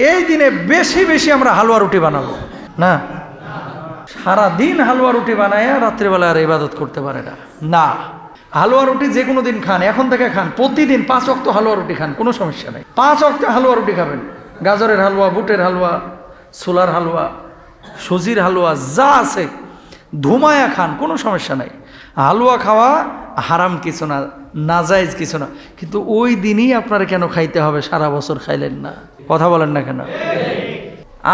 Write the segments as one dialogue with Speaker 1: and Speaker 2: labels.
Speaker 1: এই দিনে বেশি বেশি আমরা হালুয়া রুটি বানাবো। না? সারা দিন হালুয়া রুটি বানায় রাত্রিবেলা আর ইবাদত করতে পারে না। না। হালুয়া রুটি যে কোনো দিন খান, এখন থেকে খান। প্রতিদিন পাঁচ অক্ত হালুয়া রুটি খান, কোনো সমস্যা নেই। পাঁচ অক্ত হালুয়া রুটি খাবেন। গাজরের হালুয়া, বুটের হালুয়া, ছোলার হালুয়া, সুজির হালুয়া, যা আছে, ধুমায়া খান, কোনো সমস্যা নাই। হালুয়া খাওয়া হারাম কিছু না নাজাইজ কিছু না। কিন্তু ওই দিনই আপনারা কেন খাইতে হবে? সারা বছর খাইলেন না। কথা বলেন না কেন?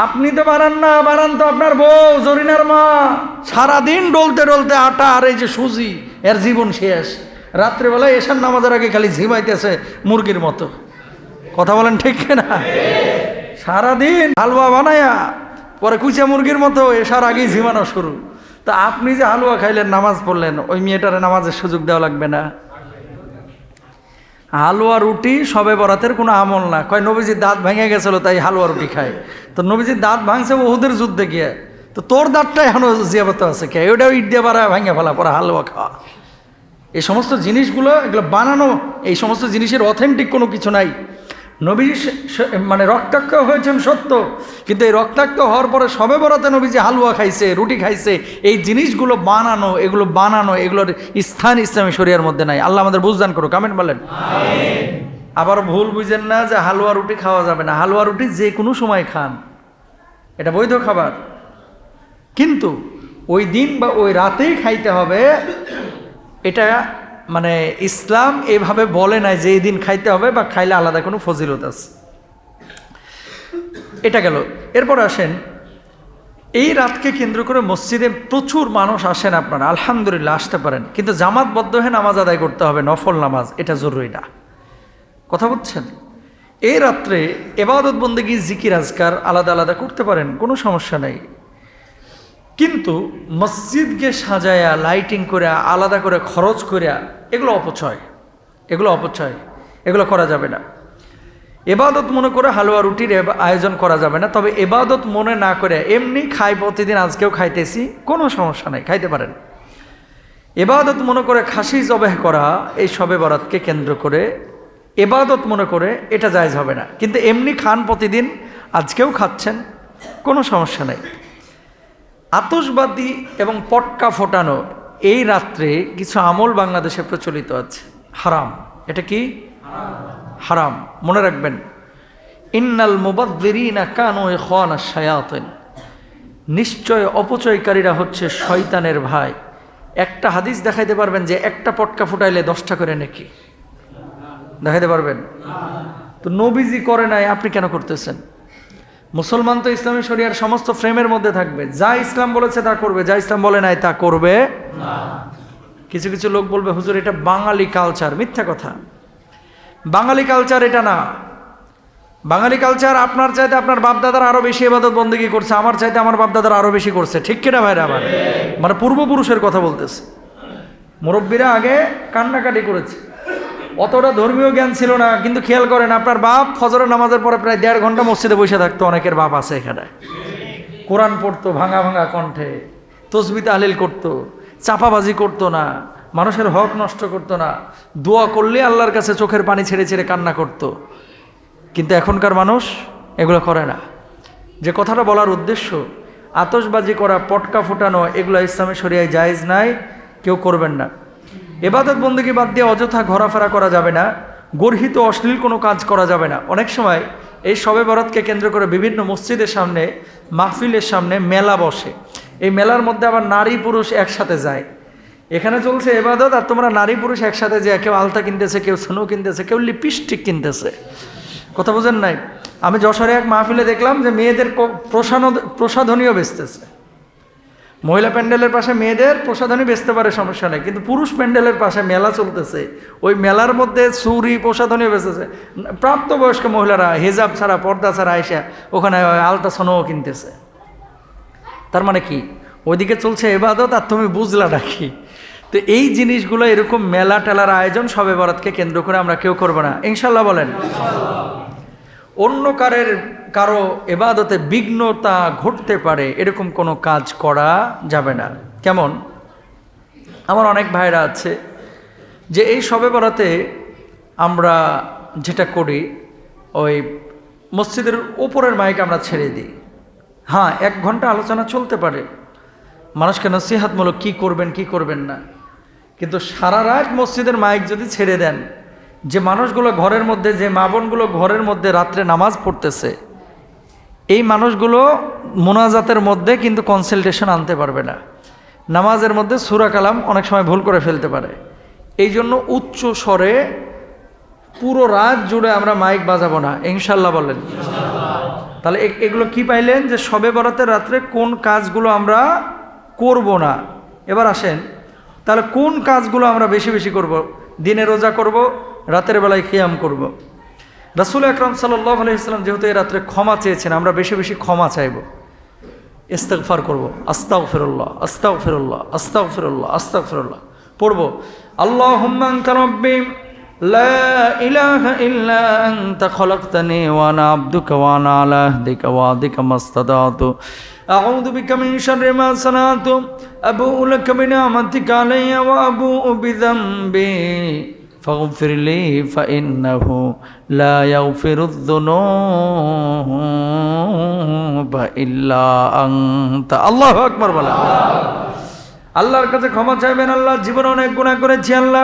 Speaker 1: আপনি তো বানান না বানান তো আপনার বউ, জরিনার মা। সারাদিন ডলতে ডলতে আটা আর এই যে সুজি, এর জীবন শেষ। রাত্রেবেলায় এসার নামাজের আগে খালি ঝিমাইতেছে মুরগির মতো। কথা বলেন ঠিক না সারাদিন হালুয়া বানায়া, পরে কুচা মুরগির মতো এসার আগেই ঝিমানো শুরু। তা আপনি যে হালুয়া খাইলেন, নামাজ পড়লেন, ওই মেয়েটারে নামাজের সুযোগ দেওয়া লাগবে না। হালুয়া রুটি সবে বরাতের কোনো আমল না। কয় নবীজির দাঁত ভেঙে গেছিল, তাই হালুয়া রুটি খায়। তো নবীজির দাঁত ভাঙছে ওহুদের যুদ্ধে গিয়ে। তো তোর দাঁতটা এখনও জিয়াবত আছে কে? ওটাও ইট দিয়ে পারা ভেঙে ফেলা, পরে হালুয়া খাওয়া। এই সমস্ত জিনিসগুলো, এগুলো বানানো, এই সমস্ত জিনিসের অথেন্টিক কোনো কিছু নাই। নবী মানে রক্তাক্ত হয়েছেন সত্য। কিন্তু এই রক্তাক্ত হওয়ার পরে সবে বরাতে নবী যে হালুয়া খাইছে রুটি খাইছে এই জিনিসগুলো বানানো এগুলো বানানো এগুলোর স্থান ইসলামী শরিয়ার মধ্যে নাই। আল্লাহ আমাদের বুঝদান করো কামেন্ট বলেন। আবার ভুল বুঝেন না যে হালুয়া রুটি খাওয়া যাবে না। হালুয়া রুটি যে কোনো সময় খান। এটা বৈধ খাবার। কিন্তু ওই দিন বা ওই রাতেই খাইতে হবে এটা মানে ইসলাম এভাবে বলে নাই যে এই দিন খাইতে হবে বা খাইলে আলাদা কোনো ফজিলত আছে। এটা গেল। এরপর আসেন, এই রাতকে কেন্দ্র করে মসজিদে প্রচুর মানুষ আসেন আপনারা। আলহামদুলিল্লাহ, আসতে পারেন। কিন্তু জামাতবদ্ধ হয়ে নামাজ আদায় করতে হবে, নফল নামাজ, এটা জরুরি না। কথা বুঝছেন? এই রাত্রে এবাদত বন্দেগী, জিকির, আজকার আলাদা আলাদা করতে পারেন, কোনো সমস্যা নেই। কিন্তু মসজিদকে সাজায়া লাইটিং করে আলাদা করে খরচ করে এগুলো অপচয় এগুলো অপচয়, এগুলো করা যাবে না। এবাদত মনে করে হালুয়া রুটির আয়োজন করা যাবে না, তবে এবাদত মনে না করে এমনি খাই, প্রতিদিন আজকেও খাইতেছি, কোনো সমস্যা নাই, খাইতে পারেন। এবাদত মনে করে খাসি জবেহ করা, এই সবে বরাতকে কেন্দ্র করে এবাদত মনে করে এটা জায়জ হবে না। কিন্তু এমনি খান প্রতিদিন, আজকেও খাচ্ছেন, কোনো সমস্যা নেই। আতসবাদী এবং পটকা ফোটানো এই রাত্রে কিছু আমল বাংলাদেশে প্রচলিত আছে। হারাম। এটা কি? হারাম। মনে রাখবেন। ইন্নাল মুবাদ্দিরিনা কানু খানা শায়াতিন। নিশ্চয় অপচয়কারীরা হচ্ছে শয়তানের ভাই। একটা হাদিস দেখাইতে পারবেন যে একটা পটকা ফুটাইলে দশটা করে নাকি। দেখাইতে পারবেন? তো নবীজি করে নাই, আপনি কেন করতেছেন? মুসলমান তো ইসলামী শরিয়ার সমস্ত ফ্রেমের মধ্যে থাকবে। যা ইসলাম বলেছে তা করবে, যা ইসলাম বলে নাই তা করবে কিছু কিছু লোক বলবে, হুজুর, এটা বাঙালি কালচার মিথ্যা কথা। বাঙালি কালচার এটা না। বাঙালি কালচার আপনার চাইতে আপনার বাপদাদার আরও বেশি এবাদত বন্দেগী করছে, আমার চাইতে আমার বাপদাদার আরও বেশি করছে। ঠিক কিনা ভাইরা আমার? মানে পূর্বপুরুষের কথা বলতেছে। মুরব্বীরা আগে কান্নাকাটি করেছে। অতটা ধর্মীয় জ্ঞান ছিল না, কিন্তু খেয়াল করেন আপনার বাপ ফজরের নামাজের পরে প্রায় দেড় ঘণ্টা মসজিদে বসে থাকতো, অনেকের বাপ আছে এখানে। কোরআন পড়তো, ভাঙা ভাঙা কণ্ঠে, তসবি তাহলিল করতো, চাপাবাজি করতো না, মানুষের হক নষ্ট করতো না, দোয়া করলে আল্লাহর কাছে চোখের পানি ছেড়ে ছেড়ে কান্না করতো। কিন্তু এখনকার মানুষ এগুলো করে না। যে কথাটা বলার উদ্দেশ্য আতসবাজি করা, পটকা ফোটানো, এগুলো ইসলামের শরিয়ায় জায়েজ নাই, কেউ করবেন না। এবাদত বন্দুকি বাদ দিয়ে অযথা ঘোরাফেরা করা যাবে না, গর্হিত অশ্লীল কোনো কাজ করা যাবে না। অনেক সময় এই শবে বরাতকে কেন্দ্র করে বিভিন্ন মসজিদের সামনে, মাহফিলের সামনে মেলা বসে। এই মেলার মধ্যে আবার নারী পুরুষ একসাথে যায়। এখানে চলছে এবাদত, আর তোমরা নারী পুরুষ একসাথে যায় কেউ আলতা কিনতেছে, কেউ সোনো কিনতেছে, কেউ লিপস্টিক কিনতেছে। কথা বোঝেন নাই? আমি যশোরে এক মাহফিলে দেখলাম যে মেয়েদের প্রসাদ প্রসাধনীও বেচতেছে। মহিলা প্যান্ডেলের পাশে মেয়েদের প্রসাধনী বেচতে পারে, সমস্যা নেই। কিন্তু পুরুষ প্যান্ডেলের পাশে মেলা চলতেছে। ওই মেলার মধ্যে চুরি প্রসাধনীও বেচতেছে প্রাপ্তবয়স্ক মহিলারা হেজাব ছাড়া, পর্দা ছাড়া আইসা ওখানে আলতা কিনতেছে। তার মানে কি? ওইদিকে চলছে এবাদত, আর তুমি বুঝলা নাকি? তো এই জিনিসগুলো এরকম মেলা টেলার আয়োজন সবে বরাতকে কেন্দ্র করে আমরা কেউ করব না। ইনশাল্লাহ বলেন। অন্য কারের কারও এবাদতে বিঘ্নতা ঘটতে পারে, এরকম কোনো কাজ করা যাবে না। কেমন? আমার অনেক ভাইরা আছে যে এই সবে বরাতে আমরা যেটা করি, ওই মসজিদের উপরের মাইক আমরা ছেড়ে দিই। হ্যাঁ এক ঘণ্টা আলোচনা চলতে পারে। মানুষকে নসিহাতমূলক কি করবেন কি করবেন না। কিন্তু সারা রাত মসজিদের মাইক যদি ছেড়ে দেন, যে মানুষগুলো ঘরের মধ্যে, যে মা বোনগুলো ঘরের মধ্যে রাত্রে নামাজ পড়তেছে এই মানুষগুলো মোনাজাতের মধ্যে কিন্তু কনসালটেশন আনতে পারবে না। নামাজের মধ্যে সুরা কালাম অনেক সময় ভুল করে ফেলতে পারে। এই জন্য উচ্চ স্বরে পুরো রাত জুড়ে আমরা মাইক বাজাবো না ইনশাল্লাহ বলেন। তাহলে এগুলো কি পাইলেন যে সবে বরাতের রাত্রে কোন কাজগুলো আমরা করব না। এবার আসেন, তাহলে কোন কাজগুলো আমরা বেশি বেশি করব? দিনে রোজা করব, রাতের বেলায় খিয়াম করব। রাসুল আকরম সাল্লাহ আলহিসাম যেহেতু এই রাত্রে ক্ষমা চেয়েছেন আমরা বেশি বেশি ক্ষমা চাইব ইস্তেকফার করব আস্তাও ফিরুল্লাহ আস্তাও ফিরুল্লাহ আস্তাও ফিরুল্লাহ আস্তাও ফিরুল্লাহ পড়ব আল্লাহ হুম্মান রব্বি لا إله إلا أنت خلقتني وأنا عبدك وأنا على عهدك وعدك ما استطعت أعوذ بك من شر ما صنعت أبوء لك بنعمتك علي وأبوء بذنبي فاغفر لي فإنه لا يغفر الذنوب إلا أنت الله أكبر বলা আল্লাহর কাছে ক্ষমা চাইবেন আল্লাহ জীবনে অনেক গুণা করেছি আল্লাহ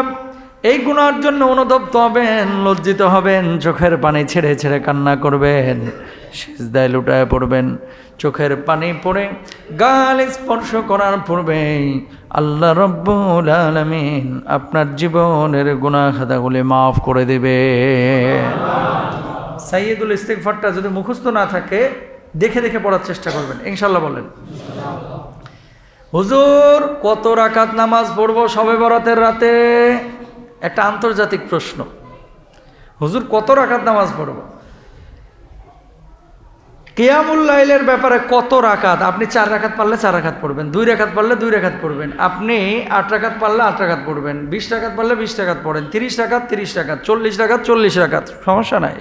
Speaker 1: এই গুণার জন্য অনুতপ্ত হবেন, লজ্জিত হবেন, চোখের পানি ছেড়ে ছেড়ে কান্না করবেন, সিজদায় লুটায় পড়বেন, চোখের পানি পড়ে গাল স্পর্শ করার পূর্বেই আল্লাহ রব্বুল আলমিন আপনার জীবনের গুণা খাতাগুলি মাফ করে দেবে। সাইয়েদুল ইস্তেকফারটা যদি মুখস্থ না থাকে, দেখে দেখে পড়ার চেষ্টা করবেন ইনশাল্লাহ বলেন। হুজুর, কত রাকাত নামাজ পড়ব সবে বরাতের রাতে? একটা আন্তর্জাতিক প্রশ্ন। হুজুর, কত রাকাত নামাজ পড়ব? কিয়ামুল্লাইলের ব্যাপারে কত রাখাত আপনি চার রাখাত পারলে চার রাকাত পড়বেন, দুই রাকাত পারলে দুই রাকাত পড়বেন। আপনি আট রাখাত পারলে আট রাকাত পড়বেন, বিশ টাকাত পারলে বিশ টাকাত পড়েন, তিরিশ টাকাত তিরিশ টাকাত চল্লিশ টাকাত চল্লিশ টাকাত সমস্যা নাই।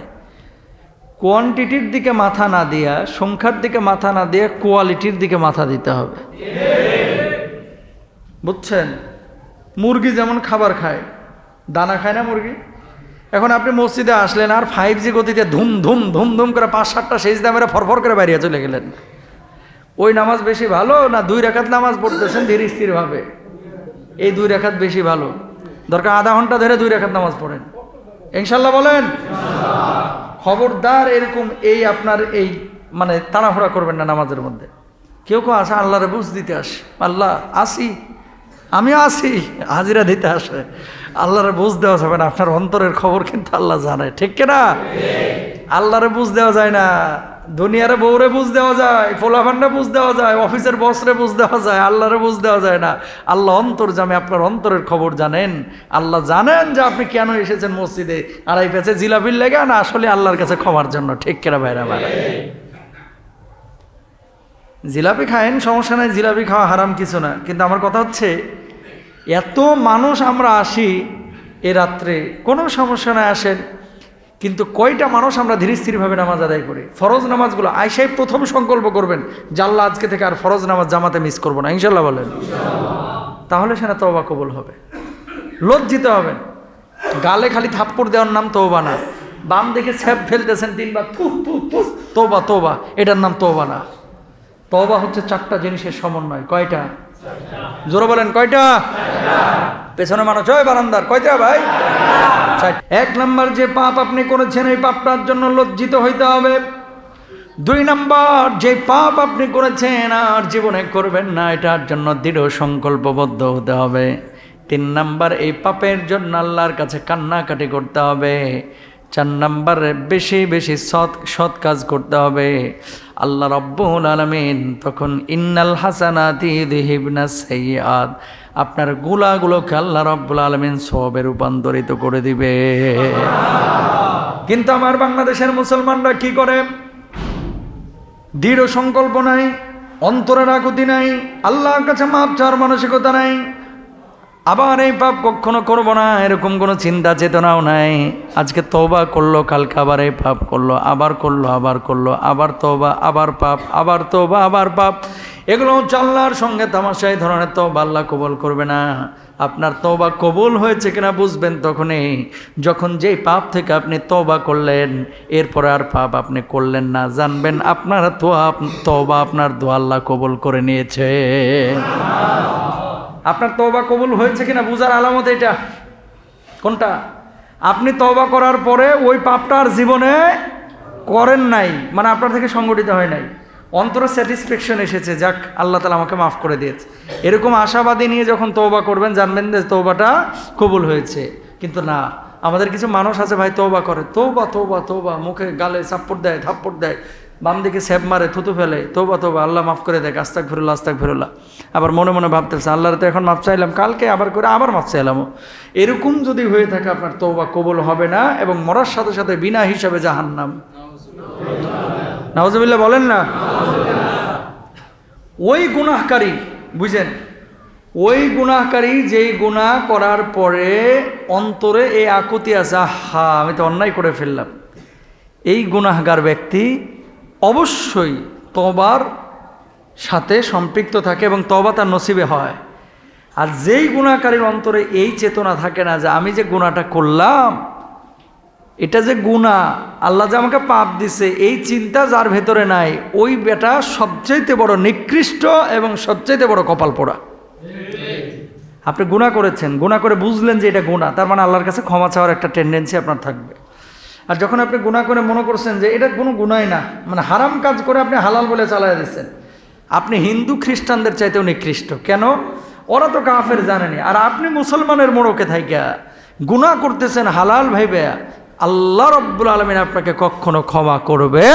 Speaker 1: কোয়ান্টিটির দিকে মাথা না দিয়া, সংখ্যার দিকে মাথা না দিয়ে কোয়ালিটির দিকে মাথা দিতে হবে। বুঝছেন? মুরগি যেমন খাবার খায় দানা খায় না মুরগি? এখন আপনি মসজিদে আসলেন আর ফাইভ জি গতিতে ধুম ধুম ধুম ধুম করে পাঁচ সাতটা শেষ দামের ফরফর করে বাইরে চলে গেলেন। ওই নামাজ বেশি ভালো না দুই রেখাত নামাজ পড়তেছেন ধীর স্থিরভাবে? এই দুই রেখাত বেশি ভালো। দরকার আধা ঘণ্টা ধরে দুই রেখাত নামাজ পড়েন। ইনশাল্লাহ বলেন? খবরদার এরকম এই আপনার এই মানে তাড়াহুড়া করবেন না নামাজের মধ্যে। কেউ কেউ আসে আল্লাহরে বুঝ দিতে আসে। আল্লাহ আসি। আমি আসি হাজিরা দিতে আসে। আল্লাহরে বুঝ দেওয়া যাবে না, আপনার অন্তরের খবর কিন্তু আল্লাহ জানে, ঠিক কিনা? আল্লাহরে বুঝ দেওয়া যায় না, দুনিয়ারে বউরে বুঝ দেওয়া যায় ফোলাফান্ডে বুঝ দেওয়া যায়, অফিসের বসরে বুঝ দেওয়া যায়, আল্লাহরে বুঝ দেওয়া যায় না। আল্লাহ অন্তর জামে আপনার অন্তরের খবর জানেন। আল্লাহ জানেন যে আপনি কেন এসেছেন মসজিদে আড়াই পেছে জিলাপির লেগে না, আসলে আল্লাহর কাছে ক্ষমার জন্য, ঠিক কেনা ভাইরা ভাইরা জিলাপি খায়েন সমস্যা নাই, জিলাপি খাওয়া হারাম কিছু না। কিন্তু আমার কথা হচ্ছে, এত মানুষ আমরা আসি এ রাত্রে, কোনো সমস্যা নাই, আসেন। কিন্তু কয়টা মানুষ আমরা ধীরে স্থিরভাবে নামাজ আদায় করি? ফরজ নামাজগুলো আইসাই প্রথম সংকল্প করবেন, জাল্লা আজকে থেকে আর ফরজ নামাজ জামাতে মিস করব না। ইনশাল্লাহ বলেন। তাহলে সেটা তওবা কবুল হবে। লজ্জিত হবেন। গালে খালি থাপ্পড় দেওয়ার নাম তওবা না। বাম দেখে ছ্যাপ ফেলতেছেন তিনবার থু থু থু তোবা তোবা এটার নাম তওবা না। তওবা হচ্ছে চারটা জিনিসের সমন্বয়। কয়টা? জোরে বলেন, কয়টা? পেছনে মানুষ হয় বারান্দার, কয়টা ভাই? এক নাম্বার যে পাপ আপনি করেছেন, এই পাপটার জন্য লজ্জিত হইতে হবে। দুই নাম্বার, যে পাপ আপনি করেছেন আর জীবনে করবেন না, এটার জন্য দৃঢ় সংকল্পবদ্ধ হতে হবে। তিন নাম্বার, এই পাপের জন্য আল্লাহর কাছে কান্নাকাটি করতে হবে। চার নাম্বারে বেশি বেশি সৎ সৎ কাজ করতে হবে। আল্লাহ রব্বুল আলমিন তখন ইন্নাল হাসানাতি দিহিবনা সৈয়াদ আপনার গুলাগুলোকে আল্লাহ রব্বুল আলমিন সবে রূপান্তরিত করে দিবে। কিন্তু আমার বাংলাদেশের মুসলমানরা কি করে? দৃঢ় সংকল্প নাই অন্তরের আকুতি নাই, আল্লাহর কাছে মাপ চাওয়ার মানসিকতা নাই আবার এই পাপ কখনো করব না, এরকম কোনো চিন্তা চেতনাও নাই। আজকে তওবা করল, কালকে আবার এই পাপ করল, আবার করল আবার করল, আবার তওবা, আবার পাপ, আবার তওবা, আবার পাপ। এগুলো হচ্ছে আল্লাহর সঙ্গে তামাশা, এই ধরনের তওবা আল্লাহ কবল করবে না। আপনার তবা কবুল হয়েছে কিনা বুঝবেন তখনই। যখন যেই পাপ থেকে আপনি তবা করলেন, এরপরে আর পাপ আপনি করলেন না। জানবেন আপনার তো তবা আপনার দোয়া আল্লাহ কবুল করে নিয়েছে। আপনার তবা কবুল হয়েছে কিনা বুঝার আলামত এটা কোনটা? আপনি তবা করার পরে ওই পাপটা আর জীবনে করেন নাই মানে আপনার থেকে সংগঠিত হয় নাই। অন্তর স্যাটিসফ্যাকশন এসেছে, যাক, আল্লাহ তালা আমাকে মাফ করে দিয়েছে। এরকম আশাবাদী নিয়ে যখন তৌবা করবেন, জানবেন যে তৌবাটা কবুল হয়েছে। কিন্তু না, আমাদের কিছু মানুষ আছে ভাই তৌবা করে তৌবা তৌবা তৌবা মুখে গালে চাপ্পড় দেয়, থাপ্পড় দেয়। বাম দিকে স্যাপ মারে, থুতু ফেলে তৌবা তৌবা আল্লাহ মাফ করে দেয় আস্তাক ফিরুল্লাহ আস্তাক ফিরুল্লাহ আবার মনে মনে ভাবতেছে, আল্লাহর তো এখন মাফ চাইলাম, কালকে আবার করে আবার মাফ চাইলাম। এরকম যদি হয়ে থাকে আপনার তৌবা কবল হবে না এবং মরার সাথে সাথে বিনা হিসাবে জাহান্নাম। নওয়াজবিল্লা বলেন না? ওই গুনাহকারী, বুঝেন, ওই গুনাহকারী যেই গুনাহ করার পরে অন্তরে এই আকুতি আছে হা আমি তো অন্যায় করে ফেললাম। এই গুনাহগার ব্যক্তি অবশ্যই তবার সাথে সম্পৃক্ত থাকে এবং তবা তার নসিবে হয়। আর যেই গুণাকারীর অন্তরে এই চেতনা থাকে না যে আমি যে গুণাটা করলাম, এটা যে গুণা আল্লাহ যে আমাকে পাপ দিছে, এই চিন্তা যার ভেতরে নাই, ওই বেটা সবচাইতে বড় নিকৃষ্ট এবং সবচাইতে বড় কপাল পোড়া। আপনি গুণা করেছেন গুণা করে বুঝলেন যে এটা গুণা তার মানে আল্লাহর কাছে ক্ষমা চাওয়ার একটা টেন্ডেন্সি আপনার থাকবে। আর যখন আপনি গুণা করে মনে করছেন যে এটা কোনো গুণাই না মানে হারাম কাজ করে আপনি হালাল বলে চালাই দিচ্ছেন। আপনি হিন্দু খ্রিস্টানদের চাইতেও নিকৃষ্ট। কেন? ওরা তো কাফের জানেনি। আর আপনি মুসলমানের মোড়কে থাইকা গুণা করতেছেন হালাল ভাইবে, আল্লাহ রব্বুল আলমিন আপনাকে কখনো ক্ষমা করবে